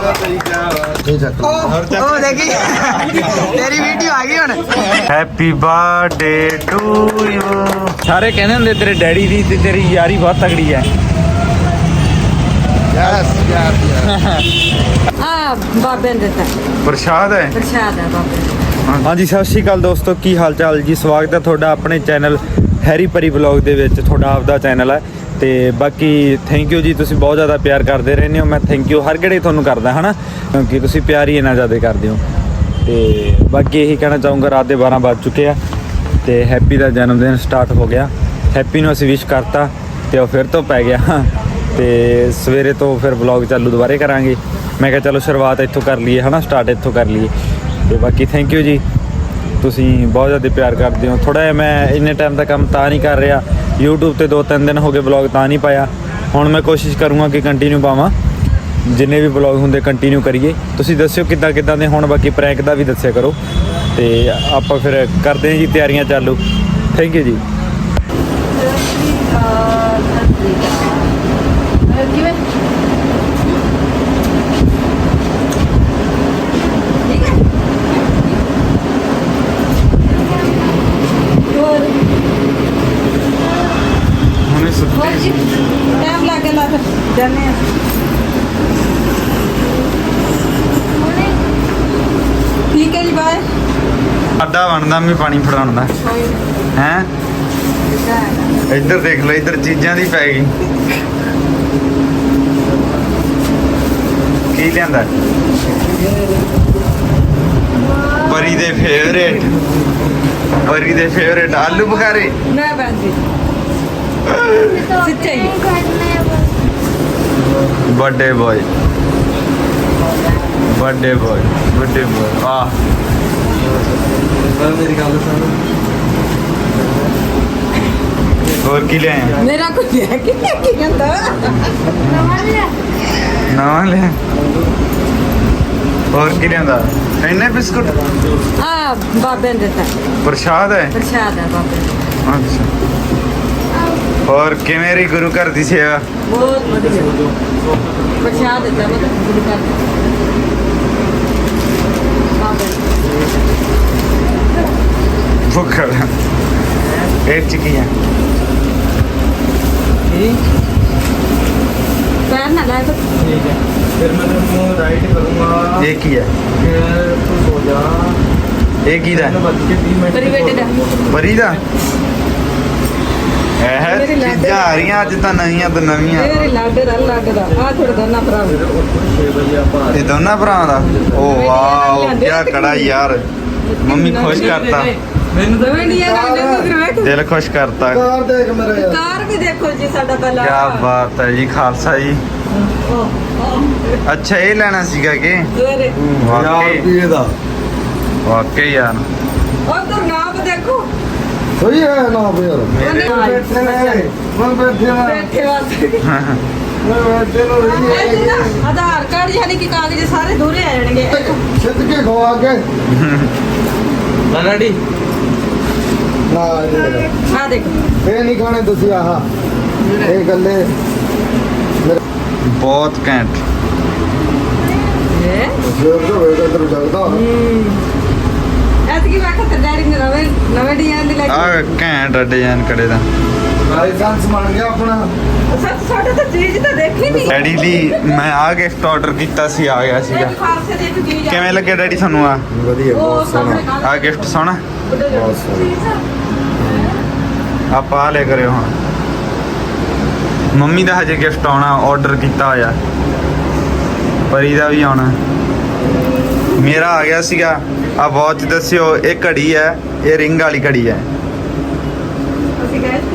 ਇਹ ਚੱਕ ਉਹ ਦੇਖੀ ਤੇਰੀ ਵੀਡੀਓ ਆ ਗਈ ਹੁਣ ਹੈਪੀ ਬਰਥਡੇ ਟੂ ਯੂ ਸਾਰੇ ਕਹਿੰਦੇ ਹੁੰਦੇ ਤੇਰੇ ਡੈਡੀ ਦੀ ਤੇ ਤੇਰੀ ਯਾਰੀ ਬਹੁਤ ਤਗੜੀ ਹੈ। ਯੈਸ ਯੈਸ ਆ ਬਾਬੇ ਨੇ ਦਿੱਤਾ ਪ੍ਰਸ਼ਾਦ ਹੈ। ਪ੍ਰਸ਼ਾਦ ਹੈ ਬਾਬੇ ਹਾਂਜੀ ਸਤਿ ਸ਼੍ਰੀ ਅਕਾਲ ਦੋਸਤੋ ਕੀ ਹਾਲ ਚਾਲ ਜੀ? ਸਵਾਗਤ ਹੈ ਤੁਹਾਡਾ ਆਪਣੇ ਚੈਨਲ ਹੈਰੀ ਪਰੀ ਵਲੌਗ ਦੇ ਵਿੱਚ ਤੁਹਾਡਾ ਆਪਦਾ ਚੈਨਲ ਹੈ। ਤੇ ਬਾਕੀ ਥੈਂਕ ਯੂ ਜੀ, ਤੁਸੀਂ ਬਹੁਤ ਜ਼ਿਆਦਾ ਪਿਆਰ ਕਰਦੇ ਰਹਿੰਦੇ ਹੋ। ਮੈਂ ਥੈਂਕ ਯੂ ਹਰ ਘੜੇ ਤੁਹਾਨੂੰ ਕਰਦਾ, ਹਨਾ? ਕਿਉਂਕਿ ਤੁਸੀਂ ਪਿਆਰ ਹੀ ਇੰਨਾ ਜ਼ਿਆਦਾ ਕਰਦੇ ਹੋ। ਤੇ ਬਾਕੀ ਇਹੀ ਕਹਿਣਾ ਚਾਹੂੰਗਾ, ਰਾਤ ਦੇ 12 ਵੱਜ ਚੁੱਕੇ ਆ ਤੇ ਹੈਪੀ ਦਾ ਜਨਮ ਦਿਨ ਸਟਾਰਟ ਹੋ ਗਿਆ। ਹੈਪੀ ਨੂੰ ਅਸੀਂ ਵਿਸ਼ ਕਰਤਾ ਤੇ ਉਹ ਫਿਰ ਤੋਂ ਪੈ ਗਿਆ। ਤੇ ਸਵੇਰੇ ਤੋਂ ਫਿਰ ਵਲੌਗ ਚਾਲੂ ਦੁਬਾਰੇ ਕਰਾਂਗੇ। ਮੈਂ ਕਿਹਾ ਚਲੋ ਸ਼ੁਰੂਆਤ ਇੱਥੋਂ ਕਰ ਲਈਏ, ਹਨਾ? ਸਟਾਰਟ ਇੱਥੋਂ ਕਰ ਲਈਏ। ਤੇ ਬਾਕੀ ਥੈਂਕ ਯੂ ਜੀ। ਤੁਸੀਂ ਬਹੁਤ ਜ਼ਿਆਦਾ ਪਿਆਰ ਕਰਦੇ ਹੋ। ਥੋੜਾ ਜਿਹਾ ਮੈਂ ਇੰਨੇ ਟਾਈਮ ਦਾ ਕੰਮ ਤਾਂ ਨਹੀਂ ਕਰ ਰਿਹਾ। YouTube ਤੇ ਦੋ ਤਿੰਨ ਦਿਨ ਹੋ ਗਏ ਵਲੌਗ ਤਾਂ ਨਹੀਂ ਪਾਇਆ। ਹੁਣ ਮੈਂ ਕੋਸ਼ਿਸ਼ ਕਰੂੰਗਾ ਕਿ ਕੰਟੀਨਿਊ ਪਾਵਾਂ। ਜਿੰਨੇ ਵੀ ਵਲੌਗ ਹੁੰਦੇ ਕੰਟੀਨਿਊ ਕਰੀਏ। ਤੁਸੀਂ ਦੱਸਿਓ ਕਿੱਦਾਂ ਕਿੱਦਾਂ ਦੇ ਹੁਣ, ਬਾਕੀ ਪ੍ਰੈਂਕ ਦਾ ਵੀ ਦੱਸਿਆ ਕਰੋ। ਤੇ ਆਪਾਂ ਫਿਰ ਕਰਦੇ ਹਾਂ ਜੀ ਤਿਆਰੀਆਂ ਚਾਲੂ। ਥੈਂਕ ਯੂ ਜੀ ਕਿਵੇਂ ਹੋਰ ਹੁਣੇ ਹੋਰ ਜੀ ਟਾਈਮ ਲੱਗ ਗਿਆ ਲਾ ਫਿਰ ਜਾਨੇ ਆ ਠੀਕ ਹੈ ਜੀ ਬਾਏ ਦਾ ਵੀ ਪਾਣੀ ਫੜਾਉਣ ਦਾ ਹੈ? ਇੱਧਰ ਦੇਖ ਲਓ ਇੱਧਰ ਚੀਜ਼ਾਂ ਦੀ ਪੈ ਗਈ। ਕੀ ਲਿਆਂਦਾ? ਪਰੀ ਦੇ ਫੇਵਰੇਟ ਪਰੀ ਦੇ ਫੇਵਰੇਟ ਆਲੂ ਬੁਖਾਰੇ। ਨਾ ਬੰਦੀ ਸੱਚਾ ਹੀ birthday boy birthday boy birthday boy ਆ ਮੇਰੀ ਗੱਲ ਸੁਣ ਹੋਰ ਕੀ ਲਿਆਇਆ ਮੇਰਾ ਕੋਈ ਹੈ ਕਿ ਕੀ ਕਹਿੰਦਾ ਨਵਾਂ ਲਿਆ ਹੋਰ ਕੀ ਲਿਆਂਦਾ ਇੰਨੇ ਬਿਸਕੁਟ ਆ ਬਾਬੇ ਨੇ ਦਿੱਤਾ ਪ੍ਰਸ਼ਾਦ ਹੈ ਪ੍ਰਸ਼ਾਦ ਹੈ ਬਾਬੇ ਦਾ ਅੱਛਾ ਹੋਰ ਕਿਵੇਂ ਰਹੀ ਗੁਰੂ ਘਰ ਦੀ ਸੇਵਾ ਬਹੁਤ ਵਧੀਆ ਪ੍ਰਸ਼ਾਦ ਦਿੱਤਾ ਮਤਲਬ ਗੁਰੂ ਘਰ ਦਾ। ਬਾਬੇ ਠੀਕ। ਹੈ। ਫਿਰ ਮੈਂ ਤੈਨੂੰ ਰਾਈਟ ਕਰੂੰਗਾ। ਇਹ ਕੀ ਹੈ? ਫਿਰ ਤੂੰ ਸੋ ਜਾ। ਇਹ ਕੀ ਦਾ ਤਿੰਨ ਵੱਜ ਕੇ 20 ਮਿੰਟ ਤੇਰੀ ਬੇਟੇ ਦਾ ਪਰੀ ਦਾ? ਇਹ ਚੀਜ਼ਾਂ ਆ ਰਹੀਆਂ ਅੱਜ ਤਾਂ ਨਵੀਆਂ ਤੋਂ ਨਵੀਆਂ। ਮੇਰੇ ਲਾਡੇ ਦਾ ਲੱਗ ਦਾ। ਆ ਥੋੜਾ ਦੋਨਾ ਭਰਾ ਫਿਰ ਉੱਠ 6 ਵਜੇ ਆਪਾਂ ਆ ਇਹ ਦੋਨਾਂ ਭਰਾਵਾਂ ਦਾ? ਓ ਵਾਓ ਕੀ ਕੜਾ ਯਾਰ। ਮੰਮੀ ਖੁਸ਼ ਕਰਤਾ। ਮੈਨੂੰ ਫਿਰ ਵੇਖ ਦਿਲ ਖੁਸ਼ ਕਰਤਾ। ਕਾਰ ਦੇਖ ਮੇਰੇ। ਯਾਰ ਕਾਰ ਵੀ ਦੇਖੋ ਜੀ ਸਾਡਾ ਪਹਿਲਾ ਕੀ ਬਾਤ ਹੈ ਜੀ ਖਾਲਸਾ ਜੀ। ਅੱਛਾ ਇਹ ਲੈਣਾ ਸੀਗਾ ਕਿ? ਵਾਕਈ। ਰੁਪਏ ਦਾ। ਵਾਕਈ ਯਾਰ। ਉਧਰ ਨਾਪ ਦੇਖੋ। ਸਹੀ ਹੈ ਨਾ ਯਾਰ। ਉਹਨੇ ਬੈਠੇ ਨੇ। ਮੈਂ ਬੈਠੇ ਨਾ ਬੈਠੇ ਵਾਸਤੇ ਮੈਂ ਬੈਠੇ ਨੂੰ ਰਹੀ ਇਹ ਜੀ ਨਾ ਆਧਾਰ ਕਾਰਡ ਯਾਨੀ ਕਿ ਕਾਗਜ਼ ਸਾਰੇ ਦੂਰੇ ਆ ਜਾਣਗੇ। ਸਿੱਧ ਕੇ ਖਵਾ ਕੇ। ਨਾ ਆ ਦੇਖੋ। ਇਹ ਨਹੀਂ ਖਾਣੇ ਤੁਸੀਂ ਆਹ। ਇਹ ਗੱਲੇ। ਬਹੁਤ ਘੈਂਟ। ਇਹ? ਜੋਰ ਤੋਂ ਵੇਗਾ ਤਰ ਜਗਦਾ ਐਤਕੀ ਵੇਖੋ ਤੇ ਨੇ ਨਵੇਂ ਨਵੇਂ ਡਿਜ਼ਾਈਨ ਦੀ ਲੈ ਆ ਘੈਂਟ ਡਿਜ਼ਾਈਨ ਕੜੇ ਦਾ। ਲਾਇਸੈਂਸ ਬਣ ਗਿਆ ਆਪਣਾ। ਸੱਚ ਸਾਡੇ ਤਾਂ ਚੀਜ਼ ਤਾਂ ਦੇਖੀ ਨਹੀਂ ਡੈਡੀ ਲਈ ਮੈਂ ਆ ਗਿਫਟ ਆਰਡਰ ਕੀਤਾ ਸੀ ਆ ਗਿਆ ਸੀਗਾ। ਕਿਵੇਂ ਲੱਗਿਆ ਡੈਡੀ ਤੁਹਾਨੂੰ ਆ? ਵਧੀਆ ਬਹੁਤ ਸੋਹਣਾ। ਆ ਗਿਫਟ ਸੋਹਣਾ। ਬਹੁਤ ਸੋਹਣਾ। ਆਪਾਂ ਆ ਲੈ ਕਰਿਓ ਹੁਣ। ਮੰਮੀ ਦਾ ਹਜੇ ਗਿਫਟ ਆਉਣਾ ਆਰਡਰ ਕੀਤਾ ਹੋਇਆ। ਪਰੀ ਦਾ ਵੀ ਆਉਣਾ। ਮੇਰਾ ਆ ਗਿਆ ਸੀਗਾ। ਆ ਵਾਚ ਦੱਸਿਓ ਇਹ ਘੜੀ ਹੈ ਇਹ ਰਿੰਗ ਵਾਲੀ ਘੜੀ ਹੈ। ਅਸੀਂ ਗਏ ਸੀ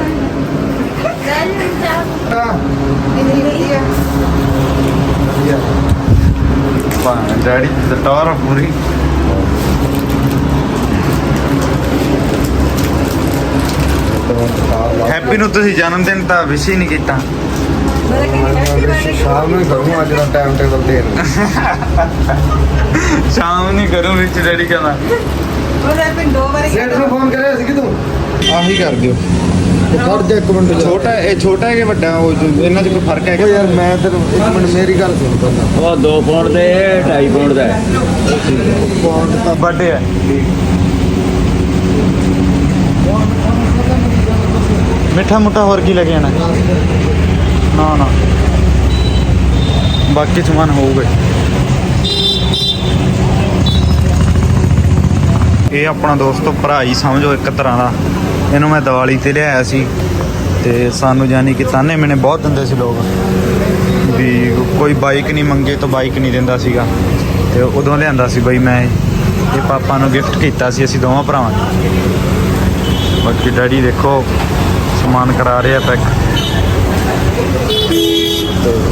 ਵਾਹ ਡੈਡੀ ਦਾ ਟੌਰ ਪੂਰੀ। ਹੈਪੀ ਨੂੰ ਤੁਸੀਂ ਜਨਮ ਦਿਨ ਤਾਂ ਵਿਸ਼ ਹੀ ਨਹੀਂ ਕੀਤਾ। ਸ਼ਾਮ ਨੂੰ ਕਰੂੰ ਅੱਜ ਦਾ ਟਾਈਮ ਟੇਬਲ ਦੇਣ। ਸ਼ਾਮ ਨੂੰ ਕਰੂੰ ਵਿੱਚ ਡੈਡੀ ਕਹਿੰਦਾ। ਉਹਦੇ ਪਿੰਡ ਦੋ ਵਾਰੀ ਸੇਠ ਨੂੰ ਫੋਨ ਕਰਿਆ ਸੀ ਕਿ ਤੂੰ? ਆਹੀ ਕਰ ਦਿਓ। ਜਾ ਇੱਕ ਮਿੰਟ। ਛੋਟਾ ਇਹ ਛੋਟਾ ਹੈ ਕਿ ਵੱਡਾ ਉਹ ਜੋ- ਇਹਨਾਂ 'ਚ ਕੋਈ ਫ਼ਰਕ ਹੈ ਓ ਯਾਰ ਮੈਂ ਤੈਨੂੰ ਇੱਕ ਮਿੰਟ ਮੇਰੀ ਗੱਲ ਸੁਣ ਪਹਿਲਾਂ। ਉਹ 2 ਪੌਂਡ ਦੇ 2.5 ਪੌਂਡ ਦਾ ਹੈ। ਪੌਂਡ ਤਾਂ ਵੱਡੇ ਹੈ। ਮਿੱਠਾ ਮੁੱਠਾ ਹੋਰ ਕੀ ਲੈ ਕੇ ਜਾਣਾ? ਨਾ ਨਾ। ਬਾਕੀ ਸਮਾਨ ਹੋਊਗਾ। ਇਹ ਆਪਣਾ ਦੋਸਤੋ, ਭਰਾ ਹੀ ਸਮਝੋ ਇੱਕ ਤਰ੍ਹਾਂ ਦਾ। ਇਹਨੂੰ ਮੈਂ ਦੀਵਾਲੀ ਤੇ ਲਿਆਇਆ ਸੀ ਤੇ ਸਾਨੂੰ ਜਾਨੀ ਕਿ ਤਾਨੇ ਮੈਨੇ ਬਹੁਤ ਦਿੰਦੇ ਸੀ ਲੋਕ। ਵੀ ਕੋਈ ਬਾਈਕ ਨਹੀਂ ਮੰਗੇ ਤਾਂ ਬਾਈਕ ਨਹੀਂ ਦਿੰਦਾ ਸੀਗਾ। ਤੇ ਉਦੋਂ ਲਿਆਂਦਾ ਸੀ ਬਈ ਮੈਂ ਇਹ। ਪਾਪਾ ਨੂੰ ਗਿਫਟ ਕੀਤਾ ਸੀ ਅਸੀਂ ਦੋਵਾਂ ਭਰਾਵਾਂ ਨੇ। ਬਾਕੀ ਡੈਡੀ ਦੇਖੋ ਸਮਾਨ ਕਰਾ ਰਿਹਾ ਪੈਕ।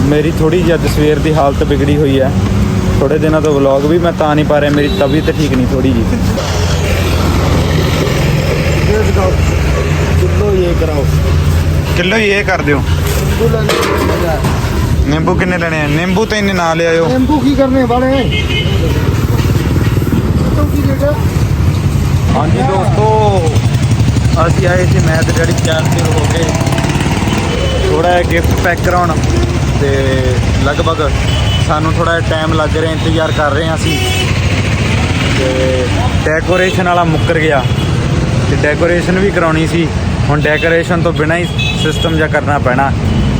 ਮੇਰੀ ਥੋੜੀ ਜਿਹੀ ਅੱਜ ਸਵੇਰ ਦੀ ਹਾਲਤ ਵਿਗੜੀ ਹੋਈ ਹੈ। ਥੋੜੇ ਦਿਨਾਂ ਤੋਂ ਵਲੌਗ ਵੀ ਮੈਂ ਤਾਂ ਨਹੀਂ ਪਾ ਰਿਹਾ ਮੇਰੀ ਤਬੀਅਤ ਠੀਕ ਨਹੀਂ ਥੋੜੀ ਜੀ ਕਿਲੋ ਇਹ ਕਰਾਓ। ਕਿਲੋ ਹੀ ਇਹ ਕਰ ਦਿਓ। ਨਿੰਬੂ ਕਿੰਨੇ ਲੈਣੇ ਆ? ਨਿੰਬੂ ਤਾਂ ਇੰਨੇ ਨਾ ਲਿਆਇਓ ਨਿੰਬੂ ਕੀ ਕਰਨੇ ਵਾਲੇ ਤੂੰ ਕੀ ਜਿਹੜਾ ਹਾਂਜੀ ਦੋਸਤੋ ਅਸੀਂ ਆਏ ਸੀ ਮੈਂ ਤੇ ਡੈਡੀ ਚਾਰ ਦਿਨ ਹੋ ਗਏ। ਥੋੜਾ ਜਿਹਾ ਗਿਫਟ ਪੈਕ ਕਰਾਉਣ ਤੇ ਲਗਭਗ ਸਾਨੂੰ ਥੋੜਾ ਜਿਹਾ ਟਾਈਮ ਲੱਗ ਰਿਹਾ, ਇੰਤਜ਼ਾਰ ਕਰ ਰਹੇ ਹਾਂ ਅਸੀਂ। ਤੇ ਡੈਕੋਰੇਸ਼ਨ ਵਾਲਾ ਮੁੱਕਰ ਗਿਆ। ਤੇ ਡੈਕੋਰੇਸ਼ਨ ਵੀ ਕਰਾਉਣੀ ਸੀ। ਹੁਣ ਡੈਕੋਰੇਸ਼ਨ ਤੋਂ ਬਿਨਾਂ ਹੀ ਸਿਸਟਮ ਜਿਹਾ ਕਰਨਾ ਪੈਣਾ।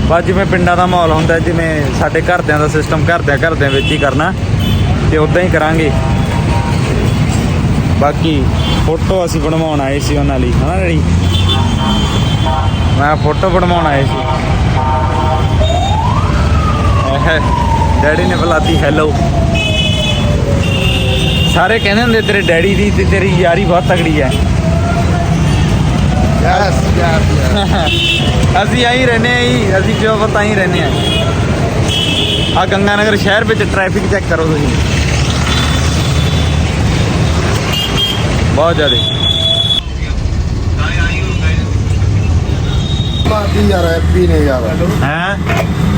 ਬਸ ਜਿਵੇਂ ਪਿੰਡਾਂ ਦਾ ਮਾਹੌਲ ਹੁੰਦਾ, ਜਿਵੇਂ ਸਾਡੇ ਘਰਦਿਆਂ ਦਾ ਸਿਸਟਮ ਘਰਦਿਆਂ ਘਰਦਿਆਂ ਵਿੱਚ ਹੀ ਕਰਨਾ। ਤੇ ਉਦਾਂ ਹੀ ਕਰਾਂਗੇ। ਬਾਕੀ ਫੋਟੋ ਅਸੀਂ ਬਣਵਾਉਣ ਆਏ ਸੀ ਉਹਨਾਂ ਲਈ ਹਾਂ ਰੜੀ ਮੈਂ ਫੋਟੋ ਬਣਵਾਉਣ ਆਏ ਸੀ। ਡੈਡੀ ਨੇ ਬੁਲਾਤੀ ਹੈਲੋ ਸਾਰੇ ਕਹਿੰਦੇ ਹੁੰਦੇ ਤੇਰੇ ਡੈਡੀ ਦੀ ਤੇ ਤੇਰੀ ਯਾਰੀ ਬਹੁਤ ਤਗੜੀ ਹੈ। ਯੈਸ ਯੈਸ ਅਸੀਂ ਆਹੀ ਰਹਿੰਦੇ ਆ ਜੀ ਅਸੀਂ ਜੋ ਪਤਾ ਹੀ ਰਹਿੰਦੇ ਆ ਆ ਗੰਗਾਨਗਰ ਸ਼ਹਿਰ ਵਿੱਚ ਟ੍ਰੈਫਿਕ ਚੈੱਕ ਕਰੋ ਤੁਸੀਂ। ਬਹੁਤ ਜ਼ਿਆਦਾ। ਲਾਤੀ ਯਾਰ ਹੈਪੀ ਨੇ ਯਾਰ। ਹੈ?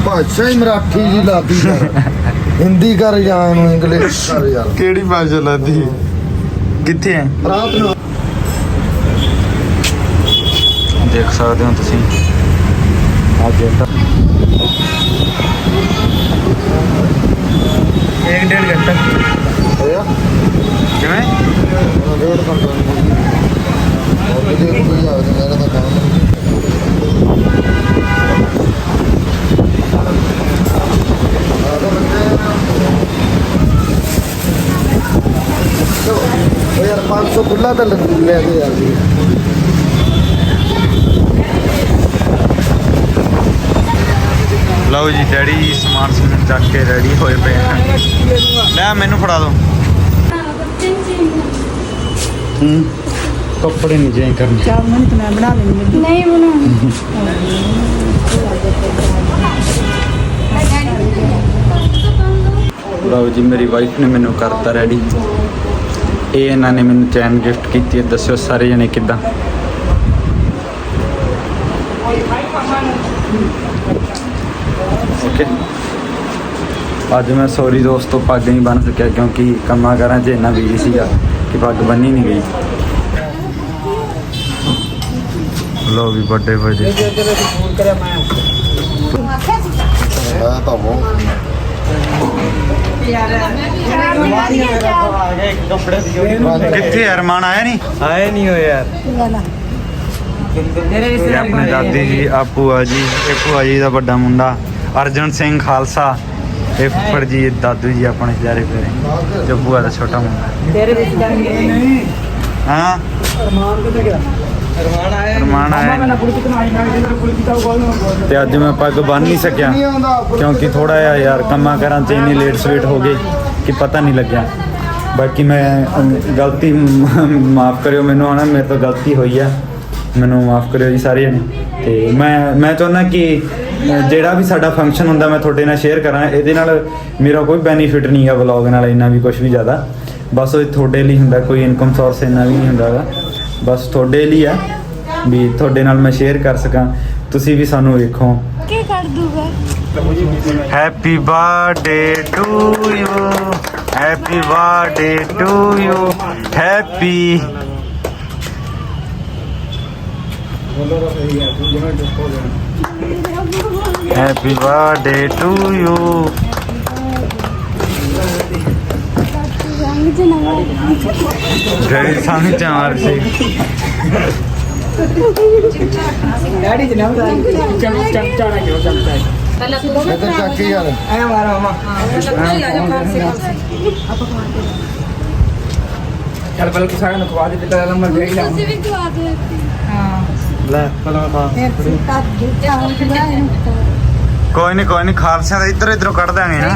ਭਾਸ਼ਾ ਹੀ ਮਰਾਠੀ ਜੀ ਲਾਤੀ ਯਾਰ। ਹਿੰਦੀ ਕਰ ਜਾਂ ਇਹਨੂੰ ਇੰਗਲਿਸ਼ ਕਰ ਯਾਰ। ਕਿਹੜੀ ਭਾਸ਼ਾ ਲਾਦੀ? ਕਿੱਥੇ ਹੈ ਰਾਤ ਨੂੰ। ਦੇਖ ਸਕਦੇ ਹੋ ਤੁਸੀਂ। ਆ ਗੇਟ ਇੱਕ ਡੇਢ ਘੰਟਾ ਹੋਇਆ ਕਿਵੇਂ ਡੇਢ ਘੰਟਾ ਉਹ ਜੇ ਕੋਈ ਆ ਗਿਆ ਮੇਰਾ ਤਾਂ ਕੰਮ ਉਹ ਯਾਰ 500 ਖੁੱਲਾ ਤਾਂ ਲੈ ਲੈ ਯਾਰ ਜੀ ਲਓ ਜੀ, ਡੈਡੀ ਸਮਾਨ ਸਮੂਨ ਚੱਕ ਕੇ ਰੈਡੀ ਹੋਏ ਪਏ ਆ। ਲੈ ਮੈਨੂੰ ਫੜਾ ਦਿਓ। ਹੂੰ। ਕੱਪੜੇ ਨਹੀਂ ਚੇਂਜ ਕਰਨੇ। ਚਾਹ ਮੈਨੂੰ ਤਾਂ ਮੈਂ ਬਣਾ ਲੈਂਦੀ ਨਹੀਂ ਬਣਾਉਣੀ। ਲਓ ਜੀ ਮੇਰੀ ਵਾਈਫ ਨੇ ਮੈਨੂੰ ਕਰਤਾ ਰੈਡੀ ਇਹ ਇਹਨਾਂ ਨੇ ਮੈਨੂੰ ਚੈਨ ਗਿਫਟ ਕੀਤੀ ਹੈ ਦੱਸਿਓ ਸਾਰੇ ਜਣੇ ਕਿੱਦਾਂ? ਓਕੇ ਅੱਜ ਮੈਂ ਸੌਰੀ ਦੋਸਤੋ ਪੱਗ ਨਹੀਂ ਬੰਨ ਸਕਿਆ ਕਿਉਂਕਿ ਕੰਮਾਂ ਕਾਰਾਂ 'ਚ ਇੰਨਾ ਬਿਜ਼ੀ ਸੀਗਾ ਕਿ ਪੱਗ ਬੰਨੀ ਨਹੀਂ ਗਈ। ਲੋ ਵੀ ਵੱਡੇ ਵਜੇ ਮੈਂ ਤਾਂ ਬਹੁਤ ਕਿੱਥੇ ਅਰਮਾਨ? ਆਇਆ ਨਹੀਂ? ਆਏ ਨਹੀਂ ਹੋ ਯਾਰ। ਇਹ ਆਪਣੇ ਦਾਦੀ ਜੀ ਆ ਭੂਆ ਜੀ ਇਹ ਭੂਆ ਜੀ ਦਾ ਵੱਡਾ ਮੁੰਡਾ ਅਰਜਨ ਸਿੰਘ ਖਾਲਸਾ। ਇਹ ਫੁੱਫੜ ਜੀ ਇਹ ਦਾਦੂ ਜੀ ਆਪਣੇ ਪਿਆਰੇ ਪਿਆਰੇ ਜੋ ਭੂਆ ਦਾ ਛੋਟਾ ਮੁੰਡਾ। ਤੇਰੇ ਵਿੱਚ ਜਾਣਗੇ ਹਾਂ। ਅਰਮਾਨ ਆਇਆ ਅਰਮਾਨ ਆਇਆ ਤੇ ਅੱਜ ਮੈਂ ਪੱਗ ਬੰਨ ਨਹੀਂ ਸਕਿਆ। ਕਿਉਂਕਿ ਥੋੜਾ ਜਿਹਾ ਯਾਰ ਕੰਮਾਂ ਕਰਾਂ ਚ ਇੰਨੀ ਲੇਟ ਸਵੇਟ ਹੋ ਗਈ ਕਿ ਪਤਾ ਨਹੀਂ ਲੱਗਿਆ। ਬਾਕੀ ਮੈਂ ਗਲਤੀ ਮਾਫ ਕਰਿਓ ਮੈਨੂੰ ਹਨਾ ਮੇਰੇ ਤੋਂ ਗਲਤੀ ਹੋਈ ਆ। ਮੈਨੂੰ ਮਾਫ ਕਰਿਓ ਜੀ ਸਾਰੇ ਜਣੇ ਤੇ ਮੈਂ ਮੈਂ ਚਾਹੁੰਦਾ ਕਿ ਜਿਹੜਾ ਵੀ ਸਾਡਾ ਫੰਕਸ਼ਨ ਹੁੰਦਾ ਮੈਂ ਤੁਹਾਡੇ ਨਾਲ ਸ਼ੇਅਰ ਕਰਾਂ ਇਹਦੇ ਨਾਲ ਮੇਰਾ ਕੋਈ ਬੈਨੀਫਿਟ ਨਹੀਂ ਹੈ ਵਲੌਗ ਨਾਲ ਇੰਨਾ ਵੀ ਕੁਝ ਵੀ ਜ਼ਿਆਦਾ। ਬਸ ਉਹ ਤੁਹਾਡੇ ਲਈ ਹੁੰਦਾ ਕੋਈ ਇਨਕਮ ਸੋਰਸ ਇੰਨਾ ਵੀ ਨਹੀਂ ਹੁੰਦਾਗਾ ਬਸ ਤੁਹਾਡੇ ਲਈ ਆ ਵੀ ਤੁਹਾਡੇ ਨਾਲ ਮੈਂ ਸ਼ੇਅਰ ਕਰ ਸਕਾਂ। ਤੁਸੀਂ ਵੀ ਸਾਨੂੰ ਵੇਖੋ। ਕੀ ਕਰ ਦੂਗਾ happy birthday to you happy birthday to you happy happy birthday to you daddy ਸੰਗ ਚਾਰ ਸੀ। ਪਹਿਲਾਂ ਤੂੰ ਚੱਕ ਕੇ ਯਾਰ। ਲੱਗਾ ਹੀ ਆ ਜਾ ਖਾਲਸੇ ਖਾਲਸੇ ਚੱਲ ਪਹਿਲਾਂ ਤੂੰ ਸਾਰਿਆਂ ਨੂੰ ਖਵਾ ਦੇ ਤੇ ਲੰਮਾ ਵੇਖ ਲਾ ਤੁਸੀਂ ਵੀ ਦਵਾ ਦਿਓ ਲੈ ਪਹਿਲਾਂ ਖਾ ਕੋਈ ਨਹੀਂ ਕੋਈ ਨਹੀਂ ਖਾਲਸਿਆਂ ਦਾ ਇੱਧਰ ਇੱਧਰੋਂ ਕੱਢ ਦਾਂਗੇ ਨਾ।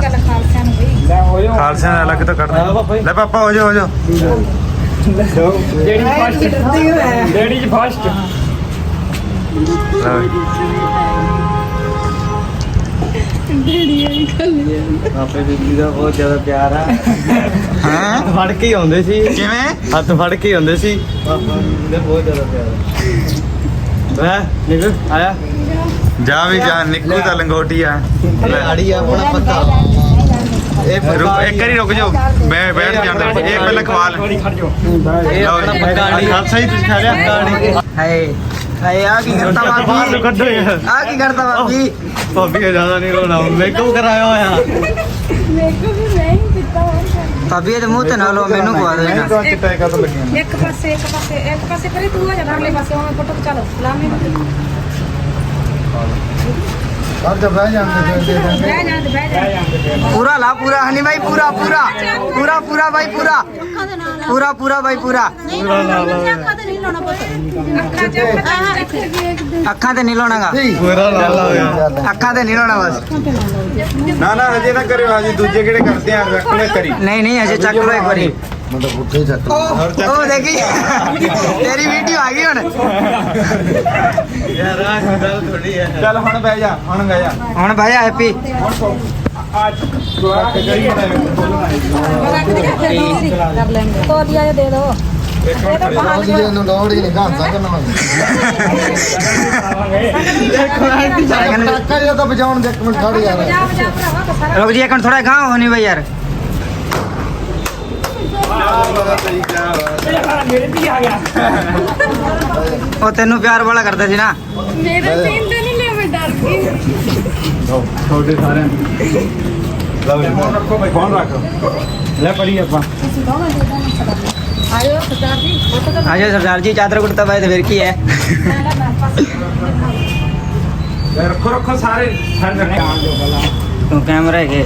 ਲੈ ਹੋ ਜਾ ਖਾਲਸਿਆਂ ਦਾ ਅਲੱਗ ਤੋਂ ਕੱਢ ਦਾਂਗੇ ਲੈ ਪਾਪਾ ਹੋ ਜਾ ਹੋ ਜਾ daddy first daddy ji first ਆਪੇ ਬੀਬੀ ਦਾ ਬਹੁਤ ਜ਼ਿਆਦਾ ਪਿਆਰ ਆ। ਹਾਂ? ਫੜ ਕੇ ਹੀ ਆਉਂਦੇ ਸੀ। ਕਿਵੇਂ? ਹੱਥ ਫੜ ਕੇ ਹੀ ਆਉਂਦੇ ਸੀ। ਪਾਪਾ ਬੀਬੀ ਦਾ ਬਹੁਤ ਜ਼ਿਆਦਾ ਪਿਆਰ ਆ। ਮੈਂ ਨਿਕਲ ਆਇਆ। ਜਾ ਵੀ ਜਾ ਨਿੱਕੂ ਦਾ ਲੰਗੋਟੀ ਆ। ਲੈ, ਆੜੀ ਆਪਣਾ ਪੱਕਾ ਇਹ ਰੁਕ ਇੱਕ ਵਾਰੀ ਰੁਕ ਜਾਓ। ਮੈਂ ਬੈਠ ਜਾਂਦਾ। ਇਹ ਪਹਿਲਾਂ ਖਵਾ ਲੈ। ਇਹ ਆਪਣਾ। ਪੱਕਾ ਆੜੀ ਖਾਲਸਾ ਹੀ ਤੁਸੀਂ ਖਾ ਲਿਆ। ਹਾਏ ਹਾਏ ਆ ਕੀ ਕਰਤਾ ਬਾਬੀ? ਕੱਢੋ ਯਾਰ। ਆ ਕੀ ਕਰਤਾ ਬਾਬੀ? ਭਾਬੀ ਜ਼ਿਆਦਾ ਨਹੀਂ ਰੋਣਾ। ਮੇਕਅਪ ਕਰਾਇਆ ਹੋਇਆ। ਕੋ ਵੀ ਮੈਂ ਭਾਬੀ ਇਹਦੇ ਮੂੰਹ ਤੇ ਨਾ ਲੋ ਮੈਨੂੰ ਖਵਾ ਦੇ ਨਾ ਤਾਂ ਚਿੱਟਾ ਕਾ ਤਾਂ ਲੱਗਿਆ ਇੱਕ ਪਾਸੇ ਇੱਕ ਪਾਸੇ ਇੱਕ ਪਾਸੇ ਕਰੇ ਤੂੰ ਆ ਜਾ ਅਗਲੇ ਪਾਸੇ ਉਹ ਫੋਟੋ ਖਿਚਾ ਲਓ। ਲਾਮੇ ਕਰ ਜਾ ਬਹਿ ਜਾਂਦੇ ਫਿਰ ਦੇ ਦਾਂਗੇ। ਬਹਿ ਜਾ ਤੇ ਬਹਿ ਜਾ ਪੂਰਾ ਲਾ ਪੂਰਾ। ਹਨੀ ਭਾਈ ਪੂਰਾ ਪੂਰਾ। ਪੂਰਾ ਪੂਰਾ ਭਾਈ ਪੂਰਾ। ਪੂਰਾ ਪੂਰਾ ਭਾਈ ਪੂਰਾ। ਅੱਖਾਂ ਚ ਅੱਖਾਂ ਚ ਇੱਥੇ ਵੀ ਇੱਕ ਦਿਨ ਅੱਖਾਂ ਤੇ ਨਹੀਂ ਲਾਉਣਾਗਾ। ਪੂਰਾ ਲਾ ਲਾ ਅੱਖਾਂ ਤੇ ਨਹੀਂ ਲਾਉਣਾ ਬਸ। ਨਾ ਨਾ ਹਜੇ ਨਾ ਕਰਿਓ ਹਜੇ ਦੂਜੇ ਕਿਹੜੇ ਕਰਦੇ ਆ ਰੱਖ ਲੈ ਕਰੀ। ਨਹੀਂ ਨਹੀਂ ਅਜੇ ਚੱਕ ਲੋ ਇੱਕ ਵਾਰੀ। ਮੈਂ ਤਾਂ ਪੁੱਠੇ ਚੱਕ ਲਿਆ ਉਹ ਉਹ ਦੇਖੀ ਤੇਰੀ ਵੀਡੀਓ ਆ ਗਈ ਹੁਣ ਯਾਰ ਆ ਗੱਲ ਥੋੜੀ ਹੈ ਚੱਲ ਹੁਣ ਬਹਿ ਜਾ ਹੁਣ ਬਹਿ ਜਾ ਹੁਣ ਬਹਿ ਜਾ ਹੈਪੀ ਹੁਣ ਸੌ ਅੱਜ ਕਰ ਲੈਂਗੇ ਕੋਡੀਆ ਦੇ ਦੋ ਇਹਨੂੰ ਲੋੜ ਹੀ ਨਹੀਂ ਘਾਂ ਸਕਣ ਮੈਂ ਦੇਖੋ ਇਹ ਤਾਂ ਜੀ ਇੱਕ ਮਿੰਟ ਥੋੜਾ ਗਾਂ ਹੋਣੀ ਬਈ ਯਾਰ ਉਹ ਤੈਨੂੰ ਪਿਆਰ ਵਾਲਾ ਕਰਦਾ ਸੀ ਨਾ। ਮੇਰੇ ਪਿੰਡ ਨਹੀਂ ਲੈ ਮੈਂ ਡਰ ਗਈ ਤੁਹਾਡੇ ਸਾਰੇ ਲਓ ਜੀ ਫੋਨ ਰੱਖੋ ਭਾਈ ਫੋਨ ਰੱਖੋ। ਲੈ ਪੜੀ ਆਪਾਂ। ਆਇਓ ਸਰਦਾਰ ਜੀ ਆਇਓ ਸਰਦਾਰ ਜੀ ਚਾਦਰ ਕੁੜਤਾ ਪਾਏ ਤੇ ਫਿਰ ਕੀ ਹੈ? ਤੂੰ ਕੈਮਰਾ ਹੈਗੇ।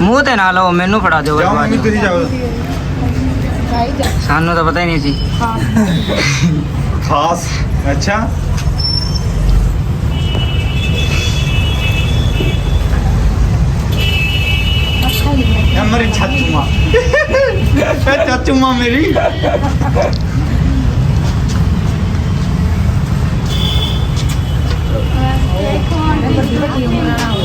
ਮੂੰਹ ਤੇ ਨਾ ਲਓ ਮੈਨੂੰ ਫੜਾ ਦਿਓ ਜਾਓ ਮੰਮੀ ਤੁਸੀਂ ਜਾਓ। ਸਾਨੂੰ ਤਾਂ ਪਤਾ ਹੀ ਨਹੀਂ ਸੀ। ਖਾਸ ਅੱਛਾ। ਇਹ ਮੇਰੀ ਚਾਚੂ ਮਾਂ ਇਹ ਚਾਚੂ ਮਾਂ ਮੇਰੀ। ਨਾਲ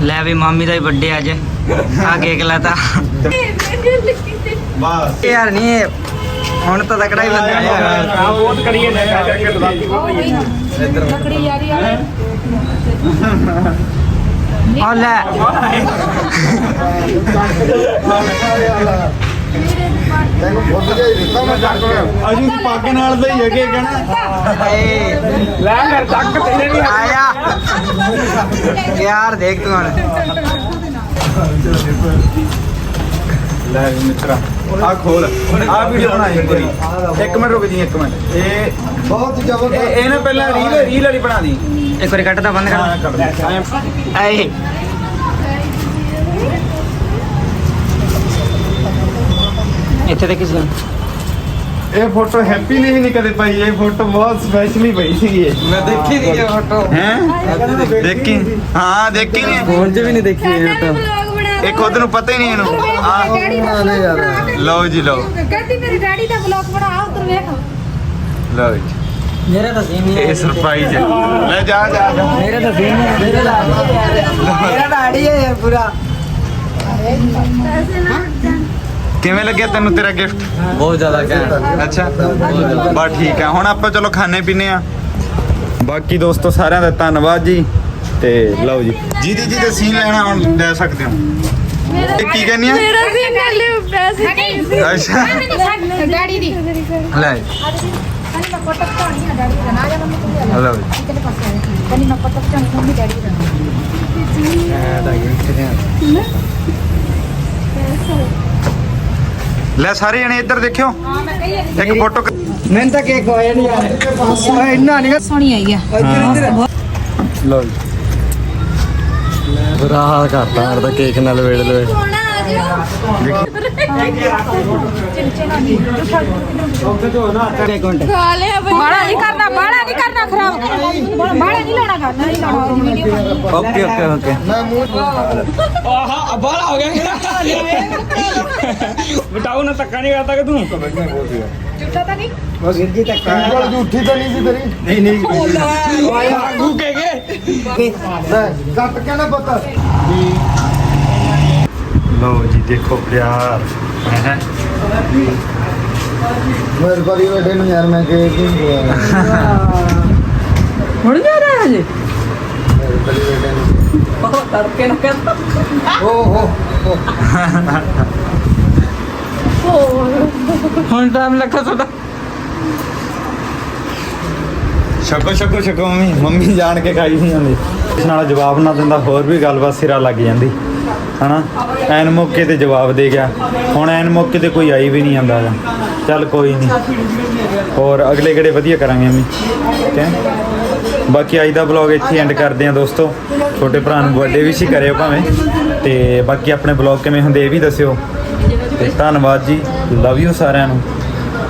ਲੈ ਵੀ ਮਾਮੀ ਦਾ ਹੀ ਬਰਥਡੇ ਅੱਜ ਆ ਕੇਕ ਲਾਤਾ ਬਸ ਯਾਰ ਨਹੀਂ ਇਹ ਹੁਣ ਤਾਂ ਤਕੜਾ ਹੀ ਬੰਦਾ ਯਾਰ ਆ ਬਹੁਤ ਕਰੀਏ ਨੇ ਕਰਕੇ ਦਵਾਈ ਲੱਕੜੀ ਯਾਰੀ ਆ ਆ ਲੈ ਤੈਨੂੰ ਫੁੱਲ ਜਿਹਾ ਹੀ ਦਿੱਤਾ ਮੈਂ ਚੱਕ ਲਿਆ ਅਜੂ ਪੱਗ ਨਾਲ ਦਾ ਹੀ ਹੈਗੇ ਕਹਣਾ। ਹਾਏ ਲੈ ਮੇਰੇ ਤੱਕ ਤੇਰੇ ਵੀ ਆਇਆ। ਯਾਰ ਦੇਖ ਤੂੰ ਹੁਣ। ਲੈ ਮਿੱਤਰਾ ਆ ਖੋਲ। ਆ ਵੀਡੀਓ ਬਣਾਈ ਪੂਰੀ ਇੱਕ ਮਿੰਟ ਰੁਕ ਜੀ ਇੱਕ ਮਿੰਟ। ਇਹ ਬਹੁਤ ਜ਼ਬਰਦਸਤ। ਇਹ ਨਾ ਪਹਿਲਾਂ ਰੀਲ ਰੀਲ ਵਾਲੀ ਬਣਾ ਦੀ। ਇੱਕ ਵਾਰੀ ਕੱਟ ਤਾਂ ਬੰਦ ਕਰ। ਕਰ ਦੇ ਆਏ ਇੱਥੇ ਤੇ ਕਿਸ ਇਹ ਫੋਟੋ ਹੈਪੀ ਨੇ ਵੀ ਨਹੀਂ ਕਦੇ ਪਾਈ ਇਹ ਫੋਟੋ ਬਹੁਤ ਸਪੈਸ਼ਲੀ ਪਈ ਸੀਗੀ ਇਹ। ਮੈਂ ਦੇਖੀ ਨਹੀਂ ਫੋਟੋ ਹੈ? ਦੇਖੀ? ਹਾਂ ਦੇਖੀ ਨਹੀਂ ਫੋਨ 'ਚ ਵੀ ਨਹੀਂ ਦੇਖੀ ਵਲੌਗ ਬਣਾ ਇਹ ਖੁਦ ਨੂੰ ਪਤਾ ਹੀ ਨਹੀਂ ਇਹਨੂੰ। ਲਓ ਜੀ ਲਓ। ਕਹਿੰਦੀ ਮੇਰੇ ਡੈਡੀ ਦਾ ਬਲੌਗ ਬਣਾ ਉਧਰ ਵੇਖ। ਲਓ ਜੀ। ਮੇਰਾ ਤਾਂ ਸੀਨ ਇਹ ਸਰਪ੍ਰਾਈਜ਼ ਹੈ। ਲੈ ਜਾ ਜਾ ਜਾ। ਮੇਰਾ ਤਾਂ ਸੀਨ ਮੇਰਾ ਤਾਂ ਮੇਰਾ ਤਾਂ ਆੜੀ ਹੈ? ਯਾਰ ਪੂਰਾ ਕਿਵੇਂ ਲੱਗਿਆ ਤੈਨੂੰ ਤੇਰਾ ਗਿਫਟ ਬਹੁਤ ਜ਼ਿਆਦਾ ਕਹਿਣ ਅੱਛਾ। ਬਸ ਠੀਕ ਹੈ ਹੁਣ ਆਪਾਂ ਚਲੋ ਖਾਣੇ ਪੀਣੇ ਆ। ਬਾਕੀ ਦੋਸਤੋ ਸਾਰਿਆਂ ਦਾ ਧੰਨਵਾਦ ਜੀ। ਤੇ ਲਓ ਜੀ। ਜਿਹਦੀ ਜਿਹਦੇ ਸੀਨ ਲੈਣਾ ਹੁਣ ਲੈ ਸਕਦੇ ਹੋ। ਇਹ ਕੀ ਕਹਿੰਦੀ ਆ? ਮੇਰਾ ਵੀ ਨਾਲੇ ਪੈਸੇ ਅੱਛਾ। ਡੈਡੀ ਦੀ। ਲੈ। ਕੰਨੀ ਮੈਂ ਫੋਟੋ ਖਿਚਾਉਣੀ ਆ ਡੈਡੀ ਦਾ। ਨਾ ਜਾ। ਲੈ ਸਾਰੇ ਜਣੇ ਇੱਧਰ ਦੇਖਿਓ। ਮੈਂ ਇੱਕ ਫੋਟੋ ਮੈਨੂੰ ਤਾਂ ਕੇਕ ਹੋਇਆ ਨਹੀਂ ਯਾਰ। ਓਏ ਇੰਨਾ ਨਹੀਂ ਸੋਹਣੀ ਆਈ ਆ। ਲਓ ਜੀ। ਬੁਰਾ ਹਾਲ ਕਰਤਾ ਯਾਰ ਤਾਂ ਕੇਕ ਨਾਲ ਵੇੜ ਲਵੇ ਸੋਹਣਾ ਆ ਜਾ ਖਾ ਲਿਆ ਬਾੜਾ ਨਹੀਂ ਕਰਨਾ ਬਾੜਾ ਨਹੀਂ ਕਰਨਾ ਖਰਾਬ ਬਾੜਾ ਨਹੀਂ ਲਾਉਣਾ ਕਰਨਾ ਨਹੀਂ ਲਾਉਣਾ ਵੀਡੀਓ ਓਕੇ ਓਕੇ ਓਕੇ ਮੈਂ ਮੂੰਹ ਆਹਾ ਬਾਲਾ ਹੋ ਗਿਆ ਮੇਰਾ ਬਟਾਉ ਨਾ ਧੱਕਾ ਨਹੀਂ ਕਰਦਾ ਕਿ ਤੂੰ ਝੂਠਾ ਤਾਂ ਨਹੀਂ ਕੰਗਲ ਝੂਠੀ ਲਓ ਜੀ ਦੇਖੋ ਪਿਆਰ। ਹੈ? ਮੇਰੇ ਬੜੀ ਵੱਡੇ ਨੂੰ ਯਾਰ ਮੈਂ ਦਵਾਇਆ ਹੁਣ ਜਾ ਰਿਹਾ ਹਜੇ? ਉਹ ਤੜਕੇ ਨਾ ਕਰ ਓ ਹੋ ਹੋ। ਹੁਣ ਟਾਈਮ ਲੱਗਾ ਤੁਹਾਡਾ। ਛਕੋ ਛਕੋ ਛਕੋ ਮੰਮੀ। ਮੰਮੀ ਜਾਣ ਕੇ ਖਾਈ ਨਹੀਂ ਜਾਂਦੀ ਇਸ ਨਾਲ ਜਵਾਬ ਨਾ ਦਿੰਦਾ ਹੋਰ ਵੀ ਗੱਲਬਾਤ ਸਿਰਾ ਲੱਗ ਜਾਂਦੀ। ਹਨਾ? ਐਨ ਮੌਕੇ ਤੇ ਜਵਾਬ ਦੇ ਗਿਆ। ਹੁਣ ਐਨ ਮੌਕੇ ਤੇ ਕੋਈ ਆਈ ਵੀ ਨਹੀਂ ਆਂਦਾ ਗਾ। ਚੱਲ ਕੋਈ ਨਹੀਂ। ਹੋਰ ਅਗਲੇ ਗੜੇ ਵਧੀਆ ਕਰਾਂਗੇ ਮੰਮੀ ਠੀਕ ਹੈ? ਬਾਕੀ ਅੱਜ ਦਾ ਵਲੌਗ ਇੱਥੇ ਐਂਡ ਕਰਦੇ ਹਾਂ ਦੋਸਤੋ। ਛੋਟੇ ਭਰਾ ਨੂੰ ਬਰਥਡੇ ਵੀ ਸੀ ਕਰਿਓ ਭਾਵੇਂ। ਤੇ ਬਾਕੀ ਆਪਣੇ ਵਲੌਗ ਕਿਵੇਂ ਹੁੰਦੇ ਇਹ ਵੀ ਦੱਸਿਓ। ਤੇ ਧੰਨਵਾਦ ਜੀ। ਲਵ ਯੂ ਸਾਰਿਆਂ ਨੂੰ।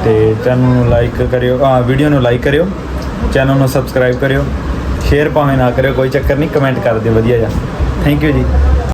ਤੇ ਚੈਨਲ ਨੂੰ ਲਾਈਕ ਕਰਿਓ। ਆ ਵੀਡੀਓ ਨੂੰ ਲਾਈਕ ਕਰਿਓ। ਚੈਨਲ ਨੂੰ ਸਬਸਕ੍ਰਾਈਬ ਕਰਿਓ। ਸ਼ੇਅਰ ਭਾਵੇਂ ਨਾ ਕਰਿਓ। ਕੋਈ ਚੱਕਰ ਨਹੀਂ। ਕਮੈਂਟ ਕਰ ਦਿਓ। ਵਧੀਆ ਜਿਹਾ। ਥੈਂਕ ਯੂ ਜੀ।